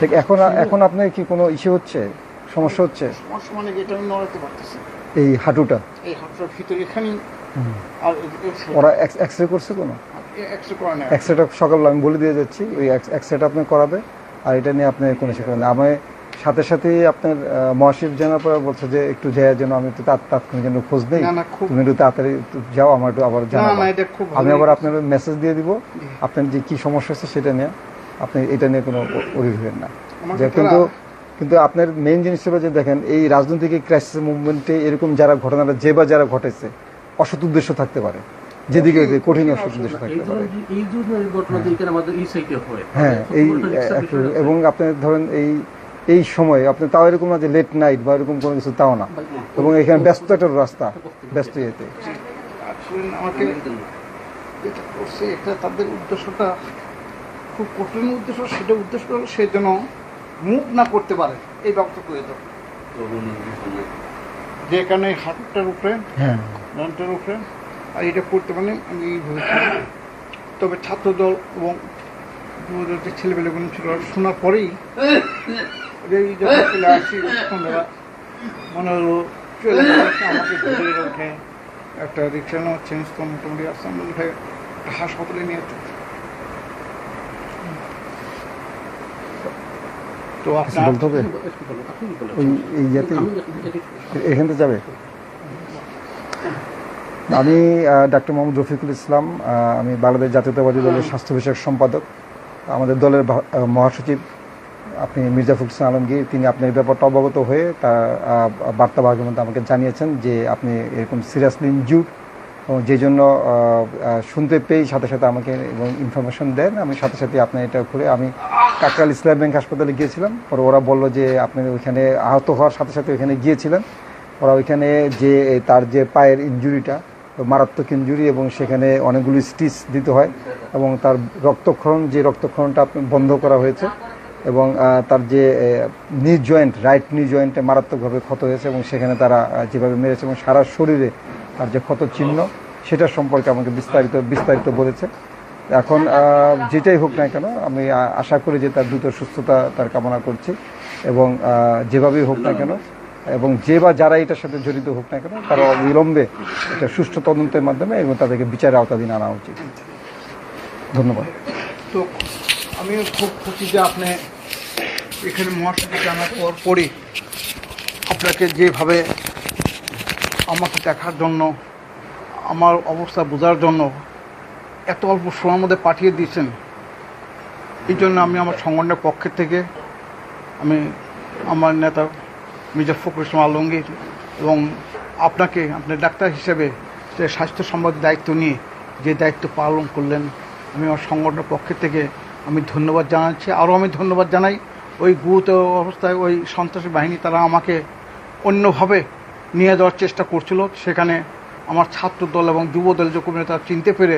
ঠিক এখন এখন আপনার কি কোনো ইস্যু হচ্ছে? সমস্যা হচ্ছে? সমস্যা মানে এটা আমি নড়াতে পারতেছি। এই হাঁটুটা? এই হাতটার ভিতরে এখানেই আর ওরা এক্স রে করছে কোনো? এক্সরে এক্সরেটা সকালে আমি বলে দিয়ে যাচ্ছি ওই এক্সরেটা আপনি করাবে আর এটা নিয়ে আপনি কোনো শিকার না। আমি সাথে সাথে আপনার মহাশিব জানার পরে বলছে যে একটু যায় যেন আমি একটু তাৎ- তাৎক্ষণিক যেন খোঁজ নেই। তুমি একটু তাড়াতাড়ি যাও আমার একটু আবার জানাব। আমি আবার। আপনার মেসেজ দিয়ে দিব। আপনার যে কি সমস্যা হচ্ছে সেটা নিয়ে। আপনি এটা নিয়ে কোনো অরিজ হবেন না। যে কিন্তু কিন্তু আপনার মেইন জিনিস হিসেবে যে দেখেন এই রাজনৈতিক ক্রাইসিস মুভমেন্টে এরকম যারা ঘটনাটা যে বা যারা ঘটেছে অসৎ উদ্দেশ্য থাকতে পারে। যেদিকে কঠিন অসৎ উদ্দেশ্য থাকতে পারে। হয়। হ্যাঁ এই আছে। এবং আপনি ধরেন এই এই সময় আপনি তাও এরকম না যে লেট নাইট বা এরকম কোনো কিছু তাও না। এবং এখানে ব্যস্ত একটা রাস্তা ব্যস্ত ইয়েতে আমাকে করছে এটা তাদের উদ্দেশ্যটা খুব কঠিন উদ্দেশ্য সেটা উদ্দেশ্য হলো সে যেন মুভ না করতে পারে এই ব্যবস্থা করে দেবো। যে এখানে হাতটার উপরে হ্যাঁ। ডানটার উপরে আর এটা করতে পারি আমি। তবে ছাত্রদল এবং যুবদল যে ছেলেপেলেগুলো ছিল শোনার পরেই যখন চলে আসি সন্ধ্যাবেলা। মনে হলো চলে আমাকে ধরে রেখে একটা রিক্সা নেওয়া চেঞ্জ তো মোটামুটি আসতে আমরা উঠে একটা হাসপাতালে নিয়ে তো বলতে হবে। ওই এই ইয়েতে আমি এখান থেকে যাবে? আমি ডাক্তার মোহাম্মদ রফিকুল ইসলাম আমি বাংলাদেশ জাতীয়তাবাদী দলের স্বাস্থ্য বিষয়ক সম্পাদক। আমাদের দলের মহাসচিব আপনি মির্জা ফখরুল আলমগীর তিনি আপনার ব্যাপারটা অবগত হয়ে তার বার্তা বাহকের মধ্যে আমাকে জানিয়েছেন যে আপনি এরকম সিরিয়াসলি ইনজুড এবং যে জন্য শুনতে পেয়ে সাথে সাথে আমাকে এবং ইনফরমেশন দেন, আমি সাথে সাথে আপনার এটা করে আমি কাকরাল ইসলাম ব্যাংক হাসপাতালে গিয়েছিলাম। পরে ওরা বলল যে আপনি ওইখানে আহত হওয়ার সাথে সাথে ওইখানে গিয়েছিলেন। ওরা ওইখানে যে তার যে পায়ের ইনজুরিটা মারাত্মক ইঞ্জুরি এবং সেখানে অনেকগুলি স্টিচ দিতে হয় এবং তার রক্তক্ষরণ, যে রক্তক্ষরণটা বন্ধ করা হয়েছে এবং তার যে নি জয়েন্ট রাইট নি জয়েন্টে মারাত্মকভাবে ক্ষত হয়েছে এবং সেখানে তারা যেভাবে মেরেছে এবং সারা শরীরে তার যে ক্ষত চিহ্ন সেটা সম্পর্কে আমাকে বিস্তারিত বিস্তারিত বলেছে। এখন যেটাই হোক না কেন, আমি আশা করি যে তার দ্রুত সুস্থতা তার কামনা করছি এবং যেভাবেই হোক না কেন, এবং যে বা যারা এটার সাথে জড়িত হোক না কেন, তারা অবিলম্বে এটা সুষ্ঠু তদন্তের মাধ্যমে এবং তাদেরকে বিচারের আওতাধীন আনা উচিত। ধন্যবাদ। তো আমিও খুব খুশি যে আপনি এখানে মহাসচিব জানার পর পরে আপনাকে যেভাবে আমাকে দেখার জন্য, আমার অবস্থা বোঝার জন্য এত অল্প সময়ের মধ্যে পাঠিয়ে দিয়েছেন। এই জন্য আমি আমার সংগঠনের পক্ষের থেকে আমি আমার নেতা মির্জা ফখরুল ইসলাম আলমগীর এবং আপনাকে, আপনার ডাক্তার হিসেবে যে স্বাস্থ্য সম্বন্ধে দায়িত্ব নিয়ে যে দায়িত্ব পালন করলেন, আমি আমার সংগঠনের পক্ষের থেকে আমি ধন্যবাদ জানাচ্ছি। আরও আমি ধন্যবাদ জানাই, ওই গুরুতর অবস্থায় ওই সন্ত্রাসী বাহিনী তারা আমাকে অন্যভাবে নিয়ে যাওয়ার চেষ্টা করছিল। সেখানে আমার ছাত্র দল এবং যুব দল যে কর্মীরা তারা চিনতে পেরে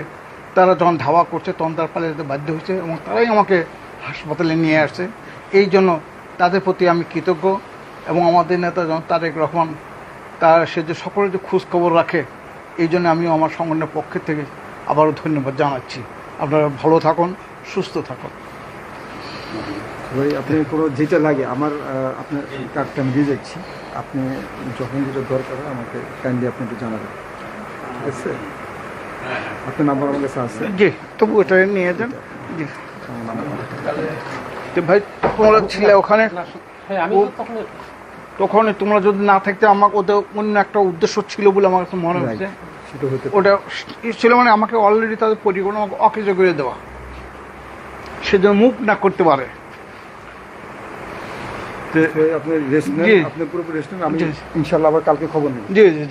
তারা যখন ধাওয়া করছে, তখন তারা পালিয়ে যেতে বাধ্য হয়েছে এবং তারাই আমাকে হাসপাতালে নিয়ে আসছে। এই জন্য তাদের প্রতি আমি কৃতজ্ঞ এবং আমাদের নেতা যেমন তারেক রহমান, তার সে যে সকলের যে খোঁজখবর রাখে, এই জন্য আমি আমার সংগঠনের পক্ষের থেকে আবারও ধন্যবাদ জানাচ্ছি। আপনারা ভালো থাকুন, সুস্থ থাকুন। ভাই আপনি কোনো যেটা লাগে আমার আপনার কার্ডটা আমি দিয়ে যাচ্ছি। আপনি যখন যেটা দরকার হয় আমাকে কাইন্ডলি আপনি একটু জানাবেন। ঠিক আছে? আপনার নাম্বার আমার কাছে আছে। জি তবু ওটা নিয়ে যান। জি। ভাই তোমরা ছিলে ওখানে? হ্যাঁ আমি তখন তোমরা যদি না থাকতে আমার ওদের অন্য একটা উদ্দেশ্য ছিল বলে আমার কাছে মনে হচ্ছে। সেটা হতে পারে। ওটা ছিল মানে আমাকে অলরেডি তাদের পরিকল্পনা আমাকে অকেজ করে দেওয়া। সে যেন মুভ না করতে পারে। আপনি রেস্ট নেন। আপনি পুরোপুরি রেস্ট নেন আমি। ইনশাল্লাহ আবার কালকে খবর নেব জি জি